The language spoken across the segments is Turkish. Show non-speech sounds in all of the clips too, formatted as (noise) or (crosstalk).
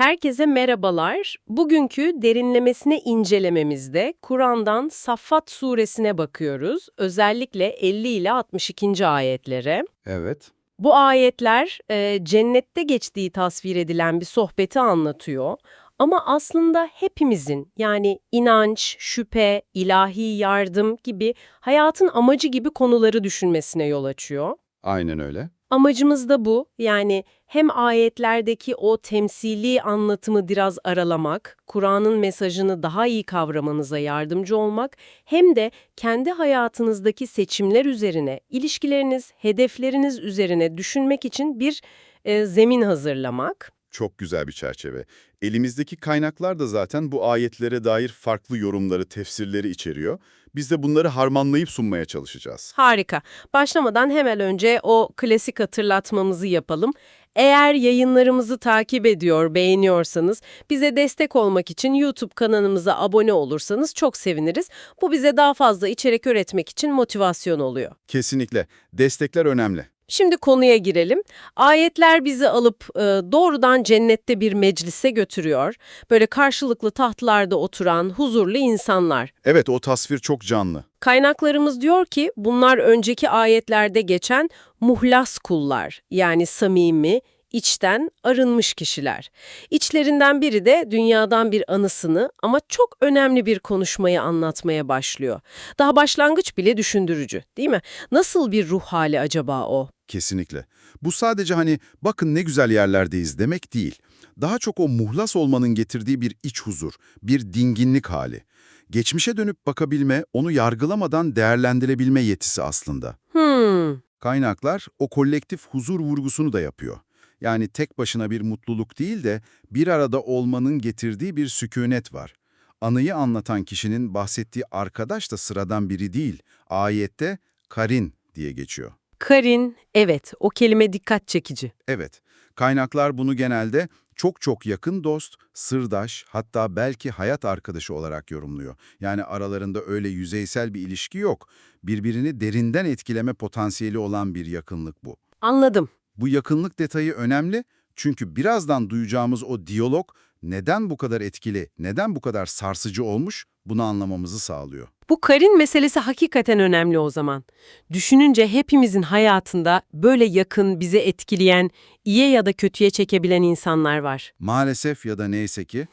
Herkese merhabalar. Bugünkü derinlemesine incelememizde Kur'an'dan Saffat suresine bakıyoruz. Özellikle 50 ile 62. ayetlere. Evet. Bu ayetler e, cennette geçtiği tasvir edilen bir sohbeti anlatıyor. Ama aslında hepimizin yani inanç, şüphe, ilahi yardım gibi hayatın amacı gibi konuları düşünmesine yol açıyor. Aynen öyle. Amacımız da bu. Yani hem ayetlerdeki o temsili anlatımı biraz aralamak, Kur'an'ın mesajını daha iyi kavramanıza yardımcı olmak, hem de kendi hayatınızdaki seçimler üzerine, ilişkileriniz, hedefleriniz üzerine düşünmek için bir e, zemin hazırlamak. Çok güzel bir çerçeve. Elimizdeki kaynaklar da zaten bu ayetlere dair farklı yorumları, tefsirleri içeriyor. Biz de bunları harmanlayıp sunmaya çalışacağız. Harika. Başlamadan hemen önce o klasik hatırlatmamızı yapalım. Eğer yayınlarımızı takip ediyor, beğeniyorsanız, bize destek olmak için YouTube kanalımıza abone olursanız çok seviniriz. Bu bize daha fazla içerik üretmek için motivasyon oluyor. Kesinlikle. Destekler önemli. Şimdi konuya girelim. Ayetler bizi alıp e, doğrudan cennette bir meclise götürüyor. Böyle karşılıklı tahtlarda oturan huzurlu insanlar. Evet, o tasvir çok canlı. Kaynaklarımız diyor ki bunlar önceki ayetlerde geçen muhlas kullar yani samimi, içten arınmış kişiler. İçlerinden biri de dünyadan bir anısını ama çok önemli bir konuşmayı anlatmaya başlıyor. Daha başlangıç bile düşündürücü değil mi? Nasıl bir ruh hali acaba o? Kesinlikle. Bu sadece hani bakın ne güzel yerlerdeyiz demek değil. Daha çok o muhlas olmanın getirdiği bir iç huzur, bir dinginlik hali. Geçmişe dönüp bakabilme, onu yargılamadan değerlendirebilme yetisi aslında. Hmm, Kaynaklar o kolektif huzur vurgusunu da yapıyor. Yani tek başına bir mutluluk değil de bir arada olmanın getirdiği bir sükunet var. Anıyı anlatan kişinin bahsettiği arkadaş da sıradan biri değil. Ayette Karin diye geçiyor. Karin, evet o kelime dikkat çekici. Evet, kaynaklar bunu genelde çok çok yakın dost, sırdaş, hatta belki hayat arkadaşı olarak yorumluyor. Yani aralarında öyle yüzeysel bir ilişki yok. Birbirini derinden etkileme potansiyeli olan bir yakınlık bu. Anladım. Bu yakınlık detayı önemli çünkü birazdan duyacağımız o diyalog neden bu kadar etkili, neden bu kadar sarsıcı olmuş bunu anlamamızı sağlıyor. Bu Karin meselesi hakikaten önemli o zaman. Düşününce hepimizin hayatında böyle yakın, bizi etkileyen, iyiye ya da kötüye çekebilen insanlar var. (laughs) Maalesef ya da neyse ki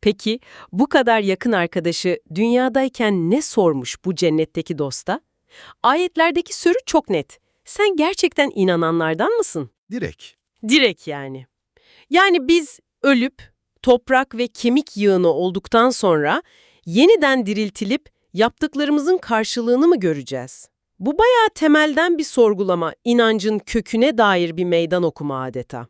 Peki bu kadar yakın arkadaşı dünyadayken ne sormuş bu cennetteki dosta? Ayetlerdeki soru çok net. Sen gerçekten inananlardan mısın? direkt. Direkt yani. Yani biz ölüp toprak ve kemik yığını olduktan sonra yeniden diriltilip yaptıklarımızın karşılığını mı göreceğiz? Bu bayağı temelden bir sorgulama, inancın köküne dair bir meydan okuma adeta.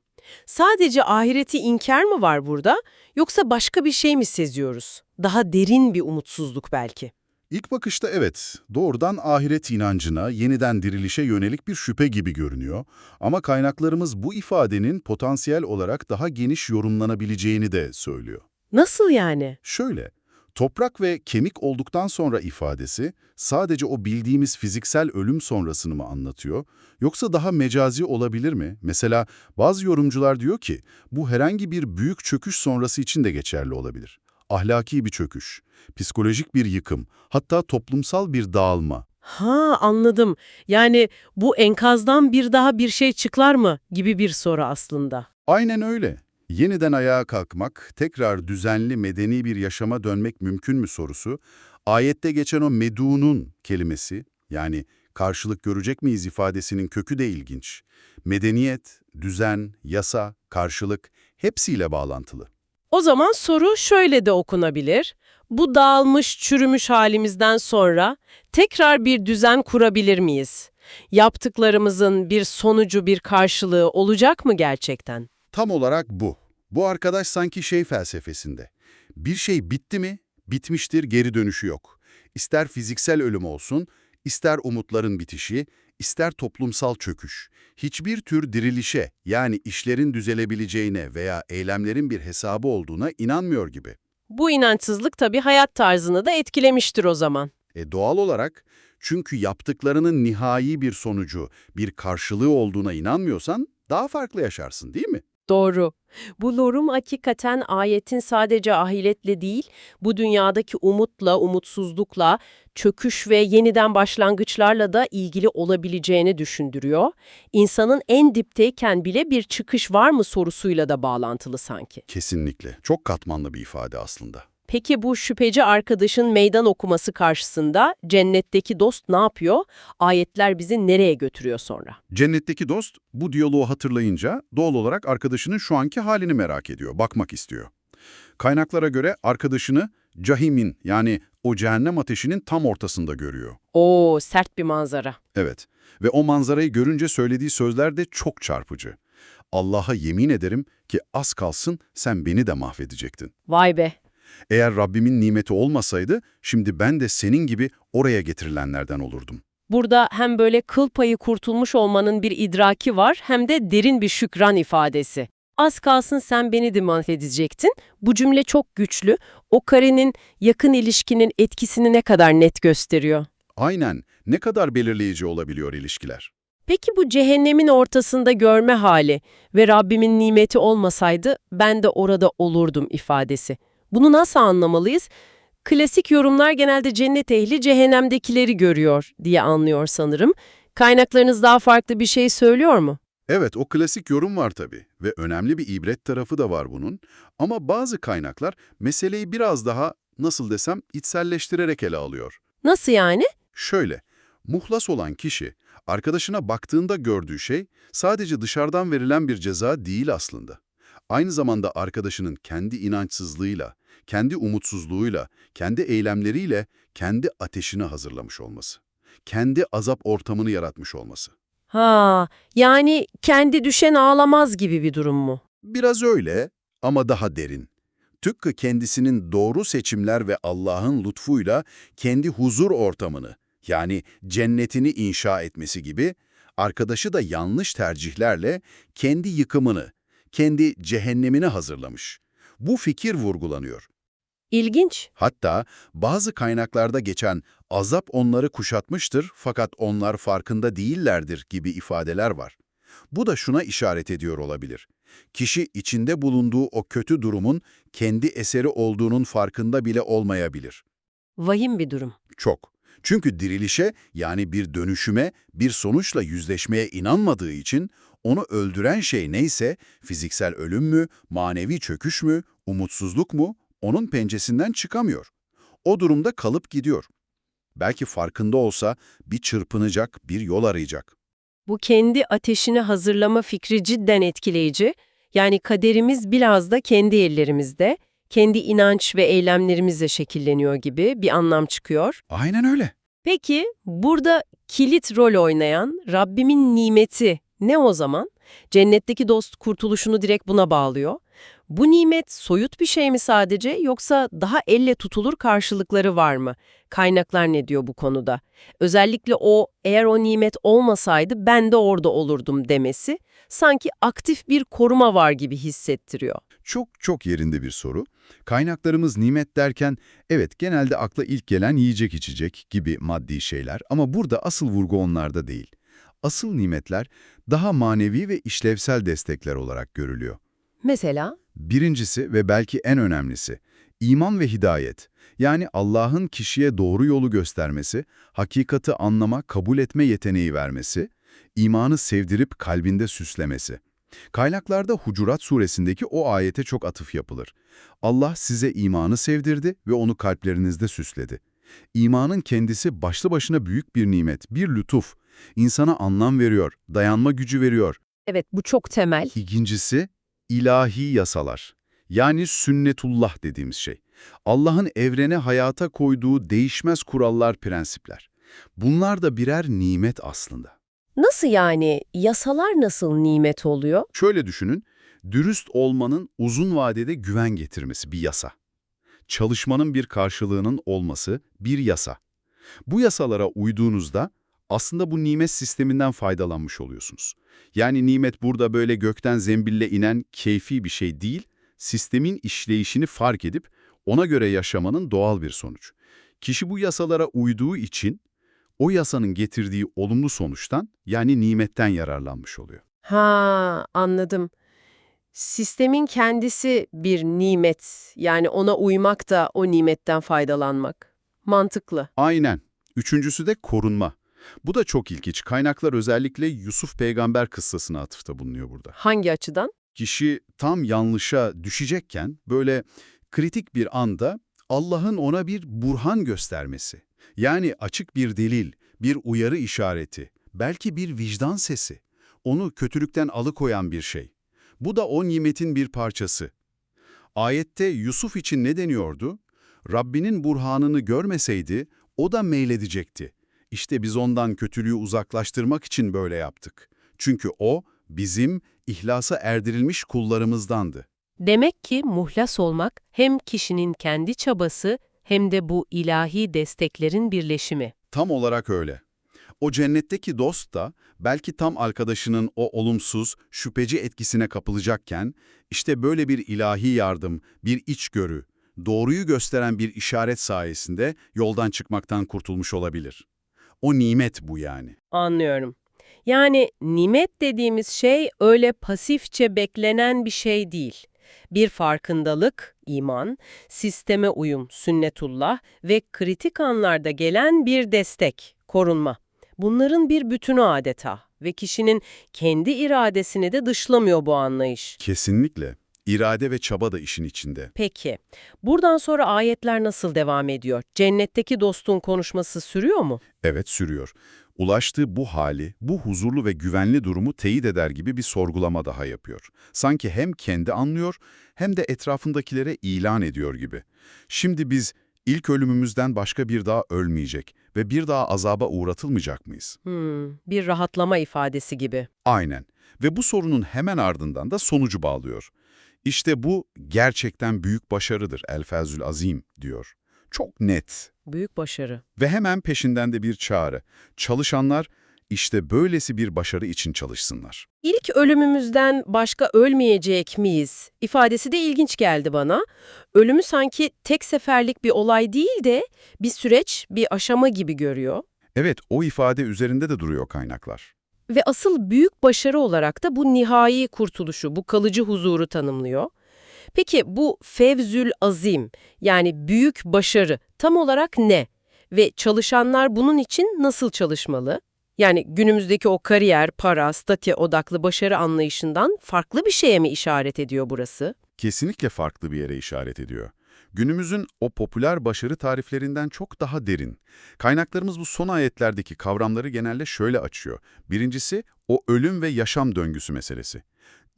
Sadece ahireti inkar mı var burada yoksa başka bir şey mi seziyoruz? Daha derin bir umutsuzluk belki. İlk bakışta evet, doğrudan ahiret inancına, yeniden dirilişe yönelik bir şüphe gibi görünüyor. Ama kaynaklarımız bu ifadenin potansiyel olarak daha geniş yorumlanabileceğini de söylüyor. Nasıl yani? Şöyle, toprak ve kemik olduktan sonra ifadesi sadece o bildiğimiz fiziksel ölüm sonrasını mı anlatıyor? Yoksa daha mecazi olabilir mi? Mesela bazı yorumcular diyor ki bu herhangi bir büyük çöküş sonrası için de geçerli olabilir. Ahlaki bir çöküş, psikolojik bir yıkım, hatta toplumsal bir dağılma. Ha anladım. Yani bu enkazdan bir daha bir şey çıkar mı gibi bir soru aslında. Aynen öyle. Yeniden ayağa kalkmak, tekrar düzenli medeni bir yaşama dönmek mümkün mü sorusu, ayette geçen o medunun kelimesi, yani karşılık görecek miyiz ifadesinin kökü de ilginç. Medeniyet, düzen, yasa, karşılık hepsiyle bağlantılı. O zaman soru şöyle de okunabilir. Bu dağılmış, çürümüş halimizden sonra tekrar bir düzen kurabilir miyiz? Yaptıklarımızın bir sonucu, bir karşılığı olacak mı gerçekten? Tam olarak bu. Bu arkadaş sanki şey felsefesinde. Bir şey bitti mi, bitmiştir geri dönüşü yok. İster fiziksel ölüm olsun, ister umutların bitişi, ister toplumsal çöküş. Hiçbir tür dirilişe yani işlerin düzelebileceğine veya eylemlerin bir hesabı olduğuna inanmıyor gibi. Bu inançsızlık tabii hayat tarzını da etkilemiştir o zaman. E doğal olarak çünkü yaptıklarının nihai bir sonucu, bir karşılığı olduğuna inanmıyorsan daha farklı yaşarsın değil mi? Doğru. Bu lorum hakikaten ayetin sadece ahiretle değil, bu dünyadaki umutla, umutsuzlukla, çöküş ve yeniden başlangıçlarla da ilgili olabileceğini düşündürüyor. İnsanın en dipteyken bile bir çıkış var mı sorusuyla da bağlantılı sanki. Kesinlikle. Çok katmanlı bir ifade aslında. Peki bu şüpheci arkadaşın meydan okuması karşısında cennetteki dost ne yapıyor? Ayetler bizi nereye götürüyor sonra? Cennetteki dost bu diyaloğu hatırlayınca doğal olarak arkadaşının şu anki halini merak ediyor, bakmak istiyor. Kaynaklara göre arkadaşını cahimin yani o cehennem ateşinin tam ortasında görüyor. Oo, sert bir manzara. Evet ve o manzarayı görünce söylediği sözler de çok çarpıcı. Allah'a yemin ederim ki az kalsın sen beni de mahvedecektin. Vay be. Eğer Rabbimin nimeti olmasaydı şimdi ben de senin gibi oraya getirilenlerden olurdum. Burada hem böyle kıl payı kurtulmuş olmanın bir idraki var hem de derin bir şükran ifadesi. Az kalsın sen beni de mahvedecektin. Bu cümle çok güçlü. O karenin yakın ilişkinin etkisini ne kadar net gösteriyor. Aynen ne kadar belirleyici olabiliyor ilişkiler. Peki bu cehennemin ortasında görme hali ve Rabbimin nimeti olmasaydı ben de orada olurdum ifadesi. Bunu nasıl anlamalıyız? Klasik yorumlar genelde cennet ehli cehennemdekileri görüyor diye anlıyor sanırım. Kaynaklarınız daha farklı bir şey söylüyor mu? Evet, o klasik yorum var tabii ve önemli bir ibret tarafı da var bunun. Ama bazı kaynaklar meseleyi biraz daha, nasıl desem, içselleştirerek ele alıyor. Nasıl yani? Şöyle, muhlas olan kişi, arkadaşına baktığında gördüğü şey sadece dışarıdan verilen bir ceza değil aslında. Aynı zamanda arkadaşının kendi inançsızlığıyla, kendi umutsuzluğuyla, kendi eylemleriyle kendi ateşini hazırlamış olması. Kendi azap ortamını yaratmış olması. Ha, yani kendi düşen ağlamaz gibi bir durum mu? Biraz öyle ama daha derin. Tıpkı kendisinin doğru seçimler ve Allah'ın lütfuyla kendi huzur ortamını, yani cennetini inşa etmesi gibi, arkadaşı da yanlış tercihlerle kendi yıkımını, kendi cehennemini hazırlamış. Bu fikir vurgulanıyor. İlginç. Hatta bazı kaynaklarda geçen azap onları kuşatmıştır fakat onlar farkında değillerdir gibi ifadeler var. Bu da şuna işaret ediyor olabilir. Kişi içinde bulunduğu o kötü durumun kendi eseri olduğunun farkında bile olmayabilir. Vahim bir durum. Çok. Çünkü dirilişe yani bir dönüşüme, bir sonuçla yüzleşmeye inanmadığı için onu öldüren şey neyse, fiziksel ölüm mü, manevi çöküş mü, umutsuzluk mu, onun pencesinden çıkamıyor. O durumda kalıp gidiyor. Belki farkında olsa bir çırpınacak, bir yol arayacak. Bu kendi ateşini hazırlama fikri cidden etkileyici. Yani kaderimiz biraz da kendi ellerimizde, kendi inanç ve eylemlerimizle şekilleniyor gibi bir anlam çıkıyor. Aynen öyle. Peki burada kilit rol oynayan Rabbimin nimeti ne o zaman? Cennetteki dost kurtuluşunu direkt buna bağlıyor. Bu nimet soyut bir şey mi sadece yoksa daha elle tutulur karşılıkları var mı? Kaynaklar ne diyor bu konuda? Özellikle o eğer o nimet olmasaydı ben de orada olurdum demesi sanki aktif bir koruma var gibi hissettiriyor. Çok çok yerinde bir soru. Kaynaklarımız nimet derken evet genelde akla ilk gelen yiyecek içecek gibi maddi şeyler ama burada asıl vurgu onlarda değil. Asıl nimetler daha manevi ve işlevsel destekler olarak görülüyor. Mesela Birincisi ve belki en önemlisi, iman ve hidayet. Yani Allah'ın kişiye doğru yolu göstermesi, hakikati anlama, kabul etme yeteneği vermesi, imanı sevdirip kalbinde süslemesi. Kaynaklarda Hucurat suresindeki o ayete çok atıf yapılır. Allah size imanı sevdirdi ve onu kalplerinizde süsledi. İmanın kendisi başlı başına büyük bir nimet, bir lütuf. İnsana anlam veriyor, dayanma gücü veriyor. evet bu çok temel. İkincisi, ilahi yasalar. Yani sünnetullah dediğimiz şey. Allah'ın evrene hayata koyduğu değişmez kurallar, prensipler. Bunlar da birer nimet aslında. Nasıl yani? Yasalar nasıl nimet oluyor? Şöyle düşünün, dürüst olmanın uzun vadede güven getirmesi bir yasa. Çalışmanın bir karşılığının olması bir yasa. Bu yasalara uyduğunuzda aslında bu nimet sisteminden faydalanmış oluyorsunuz. Yani nimet burada böyle gökten zembille inen keyfi bir şey değil, sistemin işleyişini fark edip ona göre yaşamanın doğal bir sonuç. Kişi bu yasalara uyduğu için o yasanın getirdiği olumlu sonuçtan yani nimetten yararlanmış oluyor. Ha, anladım. sistemin kendisi bir nimet. Yani ona uymak da o nimetten faydalanmak. Mantıklı. Aynen. Üçüncüsü de korunma. Bu da çok ilginç. Kaynaklar özellikle Yusuf peygamber kıssasına atıfta bulunuyor burada. Hangi açıdan? Kişi tam yanlışa düşecekken böyle kritik bir anda Allah'ın ona bir burhan göstermesi. Yani açık bir delil, bir uyarı işareti, belki bir vicdan sesi. Onu kötülükten alıkoyan bir şey. Bu da o nimetin bir parçası. Ayette Yusuf için ne deniyordu? Rabbinin burhanını görmeseydi o da meyledecekti. İşte biz ondan kötülüğü uzaklaştırmak için böyle yaptık. Çünkü o bizim ihlasa erdirilmiş kullarımızdandı. Demek ki muhlas olmak hem kişinin kendi çabası hem de bu ilahi desteklerin birleşimi. Tam olarak öyle. O cennetteki dost da belki tam arkadaşının o olumsuz, şüpheci etkisine kapılacakken, işte böyle bir ilahi yardım, bir içgörü, doğruyu gösteren bir işaret sayesinde yoldan çıkmaktan kurtulmuş olabilir. O nimet bu yani. Anlıyorum. Yani nimet dediğimiz şey öyle pasifçe beklenen bir şey değil. Bir farkındalık, iman, sisteme uyum, sünnetullah ve kritik anlarda gelen bir destek, korunma. Bunların bir bütünü adeta ve kişinin kendi iradesini de dışlamıyor bu anlayış. Kesinlikle. İrade ve çaba da işin içinde. Peki, buradan sonra ayetler nasıl devam ediyor? Cennetteki dostun konuşması sürüyor mu? Evet sürüyor. Ulaştığı bu hali, bu huzurlu ve güvenli durumu teyit eder gibi bir sorgulama daha yapıyor. Sanki hem kendi anlıyor hem de etrafındakilere ilan ediyor gibi. Şimdi biz ilk ölümümüzden başka bir daha ölmeyecek ve bir daha azaba uğratılmayacak mıyız? Hmm, bir rahatlama ifadesi gibi. Aynen. Ve bu sorunun hemen ardından da sonucu bağlıyor. İşte bu gerçekten büyük başarıdır El-Fezül Azim diyor. Çok net. Büyük başarı. Ve hemen peşinden de bir çağrı. Çalışanlar işte böylesi bir başarı için çalışsınlar. İlk ölümümüzden başka ölmeyecek miyiz? İfadesi de ilginç geldi bana. Ölümü sanki tek seferlik bir olay değil de bir süreç, bir aşama gibi görüyor. Evet, o ifade üzerinde de duruyor kaynaklar. Ve asıl büyük başarı olarak da bu nihai kurtuluşu, bu kalıcı huzuru tanımlıyor. Peki bu fevzül azim yani büyük başarı tam olarak ne? Ve çalışanlar bunun için nasıl çalışmalı? Yani günümüzdeki o kariyer, para, statü odaklı başarı anlayışından farklı bir şeye mi işaret ediyor burası? Kesinlikle farklı bir yere işaret ediyor. Günümüzün o popüler başarı tariflerinden çok daha derin. Kaynaklarımız bu son ayetlerdeki kavramları genelde şöyle açıyor. Birincisi o ölüm ve yaşam döngüsü meselesi.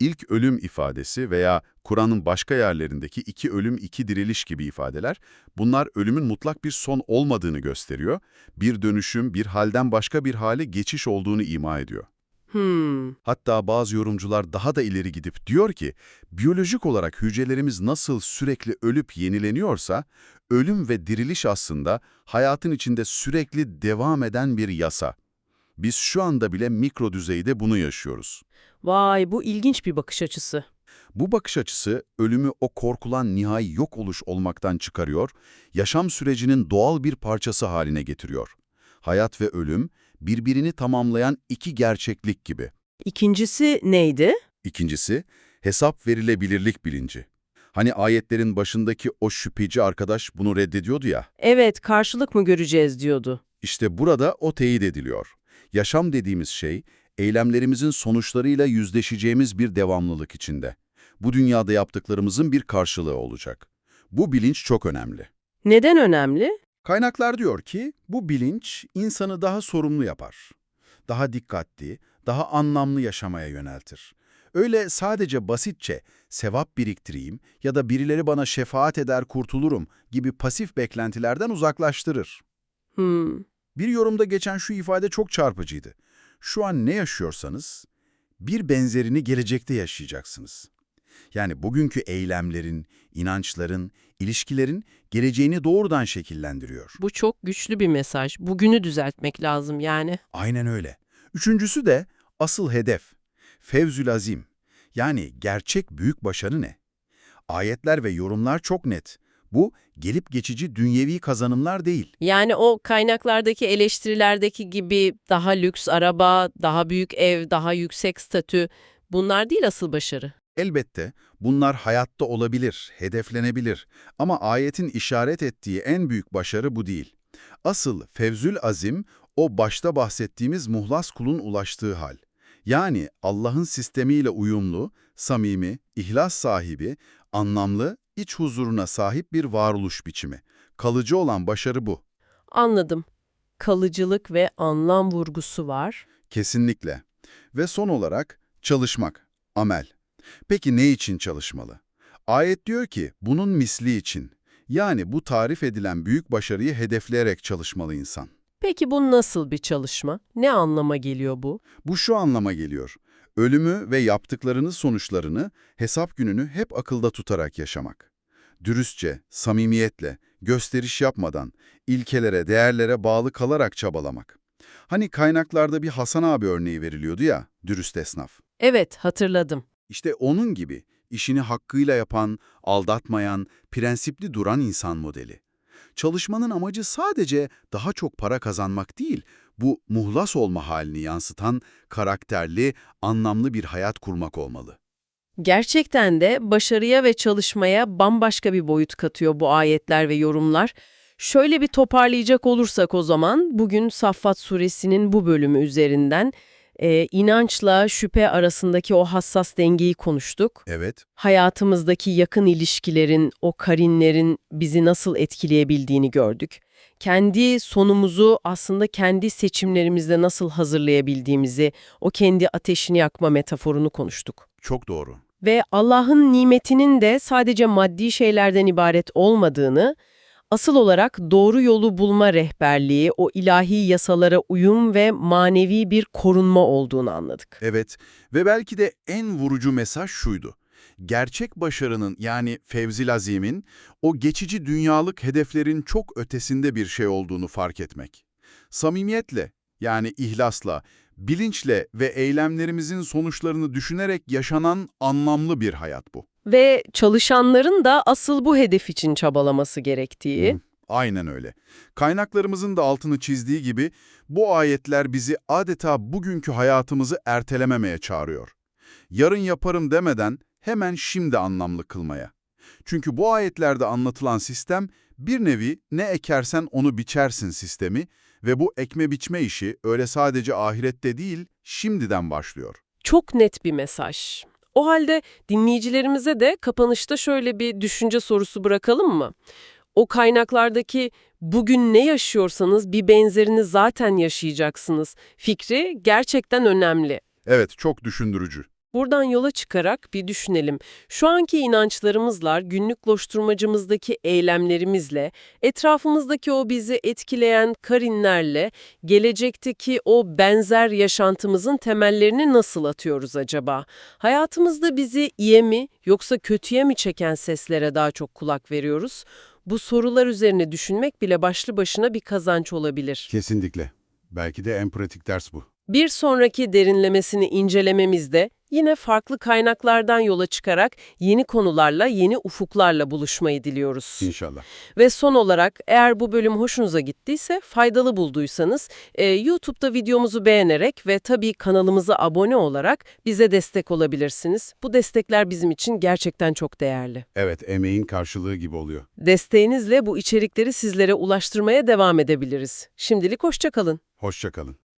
İlk ölüm ifadesi veya Kur'an'ın başka yerlerindeki iki ölüm iki diriliş gibi ifadeler, bunlar ölümün mutlak bir son olmadığını gösteriyor, bir dönüşüm, bir halden başka bir hale geçiş olduğunu ima ediyor. Hmm, Hatta bazı yorumcular daha da ileri gidip diyor ki, biyolojik olarak hücrelerimiz nasıl sürekli ölüp yenileniyorsa, ölüm ve diriliş aslında hayatın içinde sürekli devam eden bir yasa. Biz şu anda bile mikro düzeyde bunu yaşıyoruz. Vay bu ilginç bir bakış açısı. Bu bakış açısı ölümü o korkulan nihai yok oluş olmaktan çıkarıyor, yaşam sürecinin doğal bir parçası haline getiriyor. Hayat ve ölüm birbirini tamamlayan iki gerçeklik gibi. İkincisi neydi? İkincisi, hesap verilebilirlik bilinci. Hani ayetlerin başındaki o şüpheci arkadaş bunu reddediyordu ya, Evet, karşılık mı göreceğiz diyordu. işte burada o teyit ediliyor. Yaşam dediğimiz şey, eylemlerimizin sonuçlarıyla yüzleşeceğimiz bir devamlılık içinde. Bu dünyada yaptıklarımızın bir karşılığı olacak. Bu bilinç çok önemli. Neden önemli? Kaynaklar diyor ki, bu bilinç insanı daha sorumlu yapar. Daha dikkatli, daha anlamlı yaşamaya yöneltir. Öyle sadece basitçe sevap biriktireyim ya da birileri bana şefaat eder kurtulurum gibi pasif beklentilerden uzaklaştırır. Hmm, Bir yorumda geçen şu ifade çok çarpıcıydı. Şu an ne yaşıyorsanız bir benzerini gelecekte yaşayacaksınız. Yani bugünkü eylemlerin, inançların, ilişkilerin geleceğini doğrudan şekillendiriyor. bu çok güçlü bir mesaj. Bugünü düzeltmek lazım yani. Aynen öyle. Üçüncüsü de asıl hedef. Fevzül azim. Yani gerçek büyük başarı ne? Ayetler ve yorumlar çok net. Bu gelip geçici dünyevi kazanımlar değil. Yani o kaynaklardaki eleştirilerdeki gibi daha lüks araba, daha büyük ev, daha yüksek statü bunlar değil asıl başarı. Elbette bunlar hayatta olabilir, hedeflenebilir ama ayetin işaret ettiği en büyük başarı bu değil. Asıl fevzül azim o başta bahsettiğimiz muhlas kulun ulaştığı hal. Yani Allah'ın sistemiyle uyumlu, samimi, ihlas sahibi, anlamlı, iç huzuruna sahip bir varoluş biçimi. Kalıcı olan başarı bu. Anladım. Kalıcılık ve anlam vurgusu var. Kesinlikle. Ve son olarak çalışmak, amel. Peki ne için çalışmalı? Ayet diyor ki bunun misli için. Yani bu tarif edilen büyük başarıyı hedefleyerek çalışmalı insan. Peki bu nasıl bir çalışma? Ne anlama geliyor bu? Bu şu anlama geliyor. Ölümü ve yaptıklarınız sonuçlarını, hesap gününü hep akılda tutarak yaşamak. Dürüstçe, samimiyetle, gösteriş yapmadan, ilkelere, değerlere bağlı kalarak çabalamak. Hani kaynaklarda bir Hasan abi örneği veriliyordu ya, dürüst esnaf. Evet, hatırladım. İşte onun gibi işini hakkıyla yapan, aldatmayan, prensipli duran insan modeli. Çalışmanın amacı sadece daha çok para kazanmak değil, bu muhlas olma halini yansıtan karakterli, anlamlı bir hayat kurmak olmalı. Gerçekten de başarıya ve çalışmaya bambaşka bir boyut katıyor bu ayetler ve yorumlar. Şöyle bir toparlayacak olursak o zaman, bugün Saffat suresinin bu bölümü üzerinden e, inançla şüphe arasındaki o hassas dengeyi konuştuk. Evet, Hayatımızdaki yakın ilişkilerin, o karinlerin bizi nasıl etkileyebildiğini gördük. Kendi sonumuzu aslında kendi seçimlerimizle nasıl hazırlayabildiğimizi, o kendi ateşini yakma metaforunu konuştuk. Çok doğru. Ve Allah'ın nimetinin de sadece maddi şeylerden ibaret olmadığını, asıl olarak doğru yolu bulma rehberliği, o ilahi yasalara uyum ve manevi bir korunma olduğunu anladık. Evet ve belki de en vurucu mesaj şuydu. Gerçek başarının yani Fevzil Azim'in o geçici dünyalık hedeflerin çok ötesinde bir şey olduğunu fark etmek. Samimiyetle yani ihlasla, bilinçle ve eylemlerimizin sonuçlarını düşünerek yaşanan anlamlı bir hayat bu. Ve çalışanların da asıl bu hedef için çabalaması gerektiği, Hı. Aynen öyle. Kaynaklarımızın da altını çizdiği gibi bu ayetler bizi adeta bugünkü hayatımızı ertelememeye çağırıyor. Yarın yaparım demeden hemen şimdi anlamlı kılmaya. Çünkü bu ayetlerde anlatılan sistem bir nevi ne ekersen onu biçersin sistemi ve bu ekme biçme işi öyle sadece ahirette değil şimdiden başlıyor. çok net bir mesaj. O halde dinleyicilerimize de kapanışta şöyle bir düşünce sorusu bırakalım mı? O kaynaklardaki bugün ne yaşıyorsanız bir benzerini zaten yaşayacaksınız fikri gerçekten önemli. Evet çok düşündürücü. Buradan yola çıkarak bir düşünelim. Şu anki inançlarımızla, günlük koşturmacımızdaki eylemlerimizle, etrafımızdaki o bizi etkileyen karinlerle, gelecekteki o benzer yaşantımızın temellerini nasıl atıyoruz acaba? Hayatımızda bizi iyiye mi yoksa kötüye mi çeken seslere daha çok kulak veriyoruz? Bu sorular üzerine düşünmek bile başlı başına bir kazanç olabilir. Kesinlikle. Belki de en pratik ders bu. Bir sonraki derinlemesini incelememizde yine farklı kaynaklardan yola çıkarak yeni konularla, yeni ufuklarla buluşmayı diliyoruz. İnşallah. Ve son olarak eğer bu bölüm hoşunuza gittiyse, faydalı bulduysanız e, YouTube'da videomuzu beğenerek ve tabii kanalımıza abone olarak bize destek olabilirsiniz. Bu destekler bizim için gerçekten çok değerli. Evet, emeğin karşılığı gibi oluyor. Desteğinizle bu içerikleri sizlere ulaştırmaya devam edebiliriz. Şimdilik hoşça kalın. Hoşça kalın.